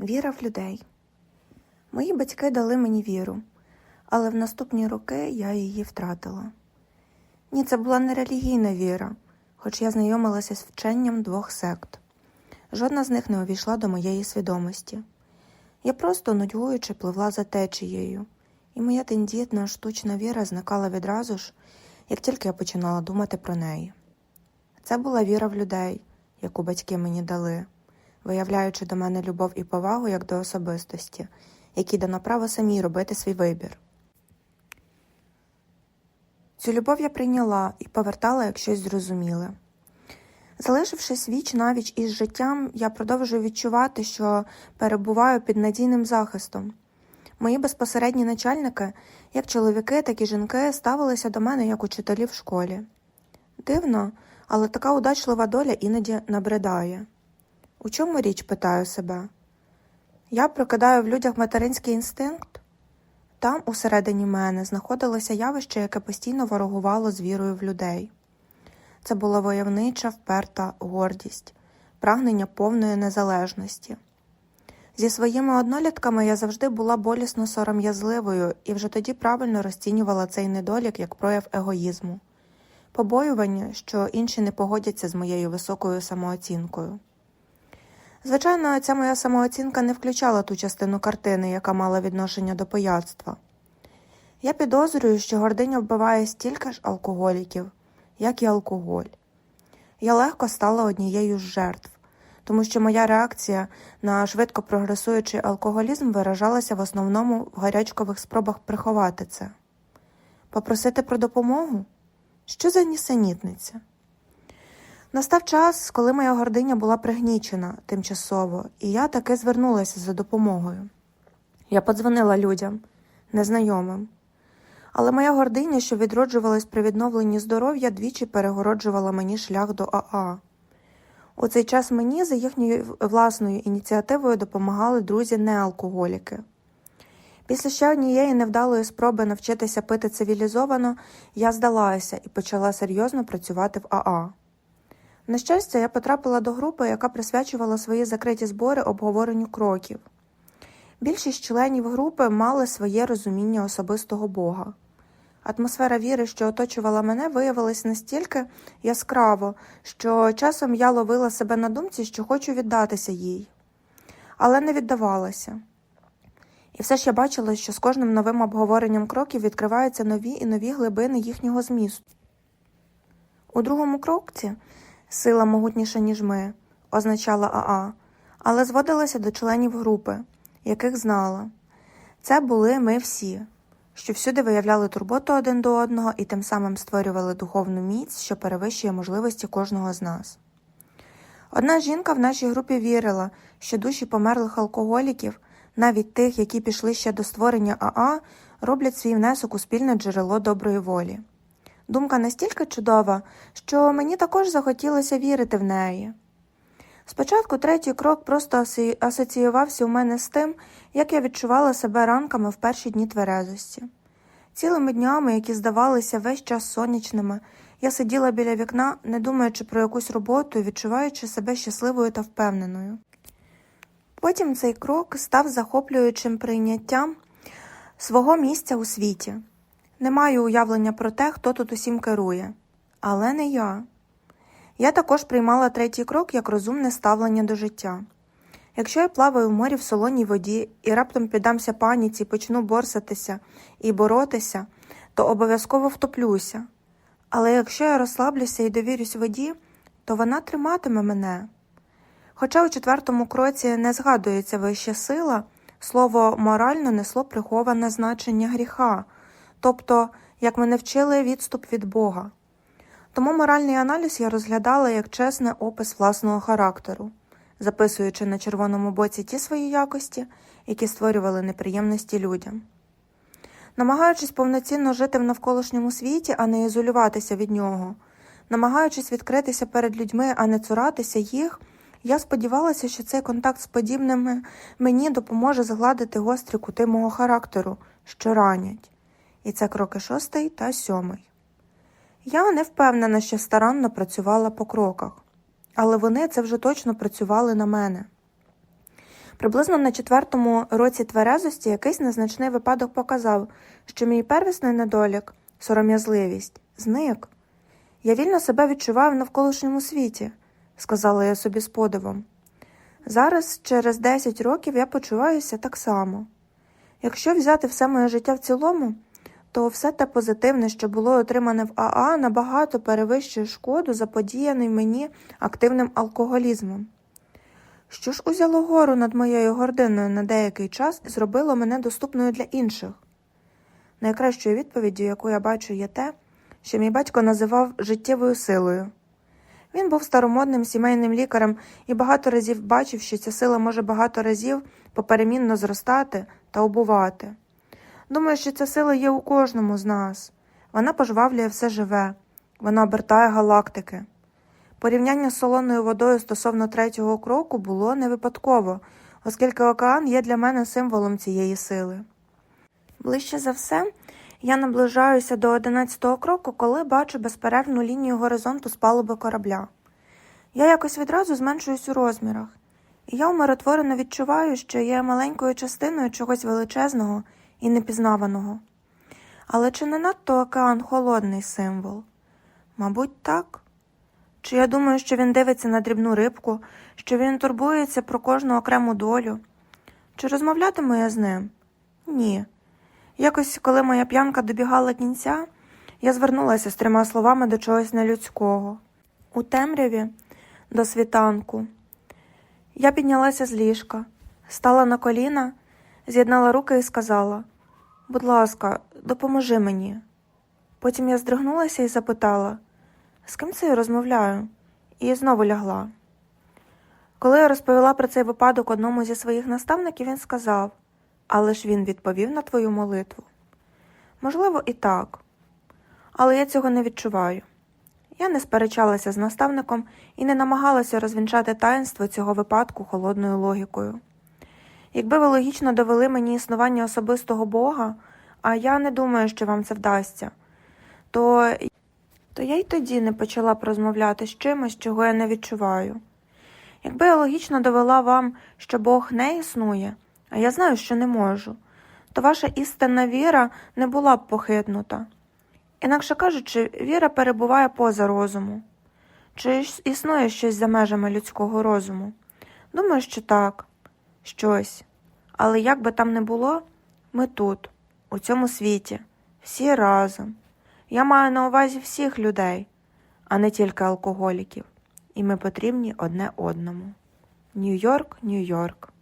Віра в людей. Мої батьки дали мені віру, але в наступні роки я її втратила. Ні, це була не релігійна віра, хоч я знайомилася з вченням двох сект. Жодна з них не увійшла до моєї свідомості. Я просто нудьгуючи пливла за течією, і моя тендітна штучна віра зникала відразу ж, як тільки я починала думати про неї. Це була віра в людей, яку батьки мені дали виявляючи до мене любов і повагу як до особистості, якій дано право самій робити свій вибір. Цю любов я прийняла і повертала як щось зрозуміле. Залишившись віч навіч із життям, я продовжую відчувати, що перебуваю під надійним захистом. Мої безпосередні начальники, як чоловіки, так і жінки, ставилися до мене як учителі в школі. Дивно, але така удачлива доля іноді набридає. У чому річ, питаю себе? Я прокидаю в людях материнський інстинкт? Там, усередині мене, знаходилося явище, яке постійно ворогувало з вірою в людей. Це була войовнича, вперта гордість, прагнення повної незалежності. Зі своїми однолітками я завжди була болісно сором'язливою і вже тоді правильно розцінювала цей недолік як прояв егоїзму, побоювання, що інші не погодяться з моєю високою самооцінкою. Звичайно, ця моя самооцінка не включала ту частину картини, яка мала відношення до пияцтва. Я підозрюю, що гординя вбиває стільки ж алкоголіків, як і алкоголь. Я легко стала однією з жертв, тому що моя реакція на швидко прогресуючий алкоголізм виражалася в основному в гарячкових спробах приховати це. Попросити про допомогу? Що за нісенітниця? Настав час, коли моя гординя була пригнічена тимчасово, і я таки звернулася за допомогою. Я подзвонила людям, незнайомим. Але моя гординя, що відроджувалась при відновленні здоров'я, двічі перегороджувала мені шлях до АА. У цей час мені за їхньою власною ініціативою допомагали друзі-неалкоголіки. Після ще однієї невдалої спроби навчитися пити цивілізовано, я здалася і почала серйозно працювати в АА. На щастя, я потрапила до групи, яка присвячувала свої закриті збори обговоренню кроків. Більшість членів групи мали своє розуміння особистого Бога. Атмосфера віри, що оточувала мене, виявилась настільки яскраво, що часом я ловила себе на думці, що хочу віддатися їй, але не віддавалася. І все ж я бачила, що з кожним новим обговоренням кроків відкриваються нові і нові глибини їхнього змісту. У другому крокці сила могутніша, ніж ми, означала АА, але зводилася до членів групи, яких знала. Це були ми всі, що всюди виявляли турботу один до одного і тим самим створювали духовну міць, що перевищує можливості кожного з нас. Одна жінка в нашій групі вірила, що душі померлих алкоголіків, навіть тих, які пішли ще до створення АА, роблять свій внесок у спільне джерело доброї волі. Думка настільки чудова, що мені також захотілося вірити в неї. Спочатку третій крок просто асоціювався у мене з тим, як я відчувала себе ранками в перші дні тверезості. Цілими днями, які здавалися весь час сонячними, я сиділа біля вікна, не думаючи про якусь роботу і відчуваючи себе щасливою та впевненою. Потім цей крок став захоплюючим прийняттям свого місця у світі. Не маю уявлення про те, хто тут усім керує. Але не я. Я також приймала третій крок як розумне ставлення до життя. Якщо я плаваю в морі в солоній воді і раптом піддамся паніці, почну борсатися і боротися, то обов'язково втоплюся. Але якщо я розслаблюся і довірюсь воді, то вона триматиме мене. Хоча у четвертому кроці не згадується вища сила, слово морально несло приховане значення гріха, тобто, як мене вчили, відступ від Бога. Тому моральний аналіз я розглядала як чесний опис власного характеру, записуючи на червоному боці ті свої якості, які створювали неприємності людям. Намагаючись повноцінно жити в навколишньому світі, а не ізолюватися від нього, намагаючись відкритися перед людьми, а не цуратися їх, я сподівалася, що цей контакт з подібними мені допоможе згладити гострі кути мого характеру, що ранять. І це кроки шостий та сьомий. Я не впевнена, що старанно працювала по кроках, але вони це вже точно працювали на мене. Приблизно на четвертому році тверезості якийсь незначний випадок показав, що мій первісний недолік, сором'язливість, зник. Я вільно себе відчуваю в навколишньому світі, сказала я собі з подивом. Зараз, через 10 років, я почуваюся так само. Якщо взяти все моє життя в цілому, то все те позитивне, що було отримане в АА, набагато перевищує шкоду, заподіяний мені активним алкоголізмом. Що ж узяло гору над моєю гординою на деякий час і зробило мене доступною для інших? Найкращою відповіддю, яку я бачу, є те, що мій батько називав життєвою силою. Він був старомодним сімейним лікарем і багато разів бачив, що ця сила може багато разів поперемінно зростати та обувати. Думаю, що ця сила є у кожному з нас. Вона пожвавлює все живе, вона обертає галактики. Порівняння з солоною водою стосовно третього кроку було не випадково, оскільки океан є для мене символом цієї сили. Ближче за все, я наближаюся до одинадцятого кроку, коли бачу безперервну лінію горизонту з палуби корабля. Я якось відразу зменшуюсь у розмірах, і я умиротворено відчуваю, що є маленькою частиною чогось величезного і непізнаваного. Але чи не надто океан холодний символ? Мабуть, так. Чи я думаю, що він дивиться на дрібну рибку, що він турбується про кожну окрему долю? Чи розмовлятиму я з ним? Ні. Якось, коли моя п'янка добігала кінця, я звернулася з трьома словами до чогось нелюдського. У темряві до світанку. Я піднялася з ліжка, стала на коліна, з'єднала руки і сказала: Будь ласка, допоможи мені. Потім я здригнулася і запитала, з ким це я розмовляю, і знову лягла. Коли я розповіла про цей випадок одному зі своїх наставників, він сказав: Але ж він відповів на твою молитву. Можливо, і так, але я цього не відчуваю. Я не сперечалася з наставником і не намагалася розвінчати таїнство цього випадку холодною логікою. Якби ви логічно довели мені існування особистого Бога, а я не думаю, що вам це вдасться, то, то я й тоді не почала б розмовляти з чимось, чого я не відчуваю. Якби я логічно довела вам, що Бог не існує, а я знаю, що не можу, то ваша істинна віра не була б похитнута. Інакше кажучи, віра перебуває поза розуму. Чи існує щось за межами людського розуму? Думаю, що так, щось. Але як би там не було, ми тут, у цьому світі, всі разом. Я маю на увазі всіх людей, а не тільки алкоголіків, і ми потрібні одне одному. Нью-Йорк, Нью-Йорк.